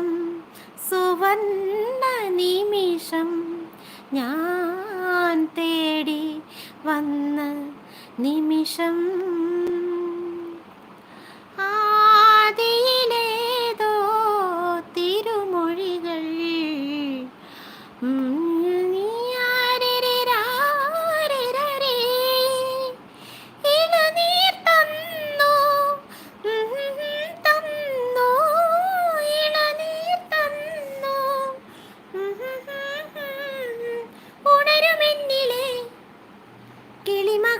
നിമിഷം സുവർണ നിമിഷം ഞാൻ തേടി വന്ന നിമിഷം.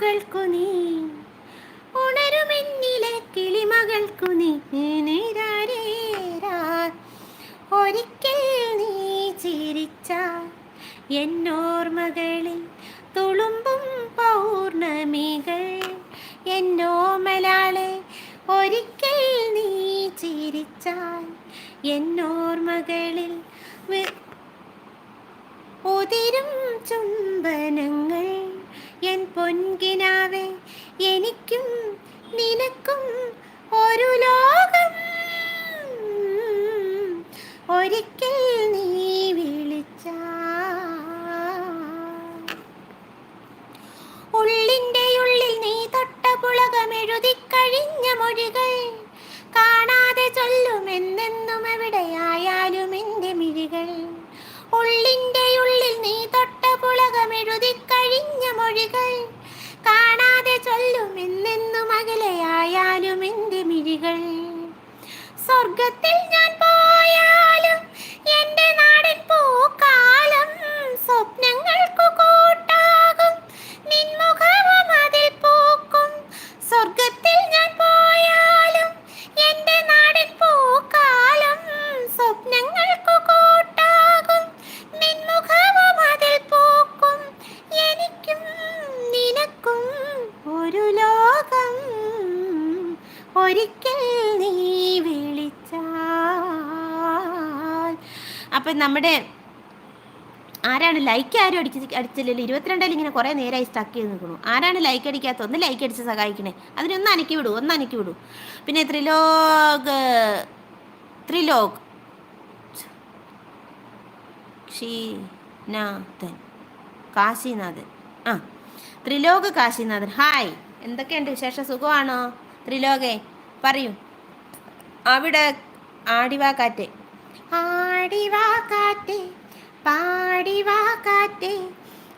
കിളിമകൾക്കു നീ ഉണരുമെന്നിലെ കിളിമകൾക്കു നീ. ഒരിക്കൽ നീ ചിരിച്ച എന്നോർമകളിൽ തുളുമ്പും പൗർണമികൾ. എന്നോമലാളെ ഒരിക്കൽ നീ ചിരിച്ചാൽ എന്നോർമകളിൽ ഉതിരും ചുംബനങ്ങൾ പൊൻകിനാവെ എനിക്കും നിനക്കും ഒരു ലോകം. ഒരിക്കൽ നീ വിളിച്ച. ഉള്ളിന്റെ ഉള്ളിൽ നീ തൊട്ട പുളകമെഴുതി കഴിഞ്ഞ മൊഴികൾ കാണാതെ ചൊല്ലുമെന്നെന്നും എവിടെയായാലും എന്റെ മിഴികൾ. ഉള്ളിന്റെ ഉള്ളിൽ നീ കാണാതെ ചൊല്ലുമെന്നെന്നും അകലെയായാലും എന്റെ മിഴികൾ. സ്വർഗത്തിൽ ഞാൻ ഒരിക്കൽ നീ വിളിച്ചാൽ. അപ്പം നമ്മുടെ ആരാണ് ലൈക്ക് ആരും അടിച്ച് അടിച്ചില്ലല്ലോ. ഇരുപത്തിരണ്ടിൽ ഇങ്ങനെ കുറേ നേരമായി സ്റ്റക്ക് ചെയ്ത് നിൽക്കുന്നു. ആരാണ് ലൈക്ക് അടിക്കാത്ത ഒന്ന് ലൈക്ക് അടിച്ച് സഹായിക്കണേ. അതിനൊന്ന് അനക്കി വിടൂ ഒന്ന് അനക്കി വിടൂ. പിന്നെ ത്രിലോക് ത്രിലോക്. ക്ഷീനാഥൻ കാശിനാഥൻ. ആ ത്രിലോക് കാശിനാഥൻ. ഹായ് എന്തൊക്കെയുണ്ട് വിശേഷ? സുഖമാണോ? ത്രിലോകെ. പറയൂ. അവിടെ ആടിവാ കാറ്റ്. ആടിവാ കാറ്റ് പാടിവാ കാറ്റ്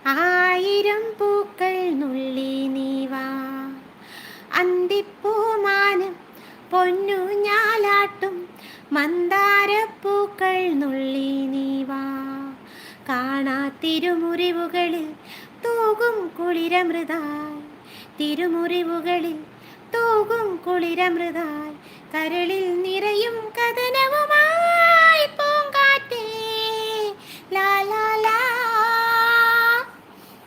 ആയിരം പൂക്കൾ നുള്ളി നീവാ. അന്തിപ്പൂമാനം പൊന്നു ഞാലാട്ടും മന്ദാരപ്പൂക്കൾ നുള്ളി നീവാ. കാണാത്തിരുമുറിവുകളിൽ തൂകും കുളിരമൃതായി തിരുമുറിവുകളിൽ തൂകും കുളിരമൃതായി കരളിൽ നിറയും കഥനവുമായി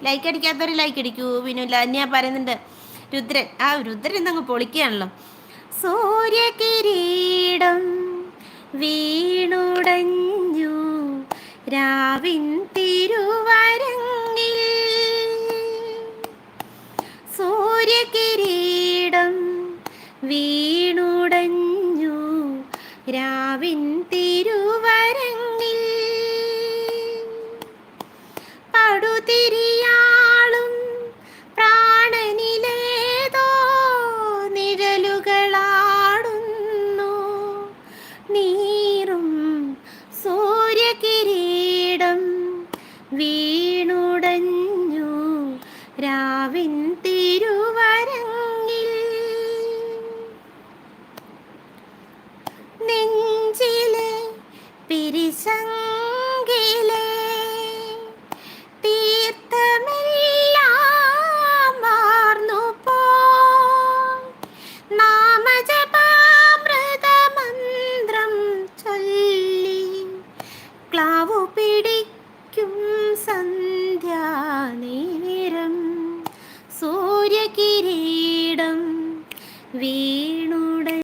ലൈക്ക് അടിക്കാത്തവർ ലൈക്ക് അടിക്കൂ. പിന്നെ ഞാൻ പറയുന്നുണ്ട് രുദ്രൻ. ആ രുദ്രൻ എന്തങ്ങ് പൊളിക്കുകയാണല്ലോ. സൂര്യകിരീടം വീണുടഞ്ഞു. രാവിൻ തുടഞ്ഞു രാവിൻ തിരുവരങ്ങിൽ. നെഞ്ചിലെ പിരിസങ്കിലെ പോ. പിടിക്കും സന്ത നേരം സൂര്യകിരീടം വീ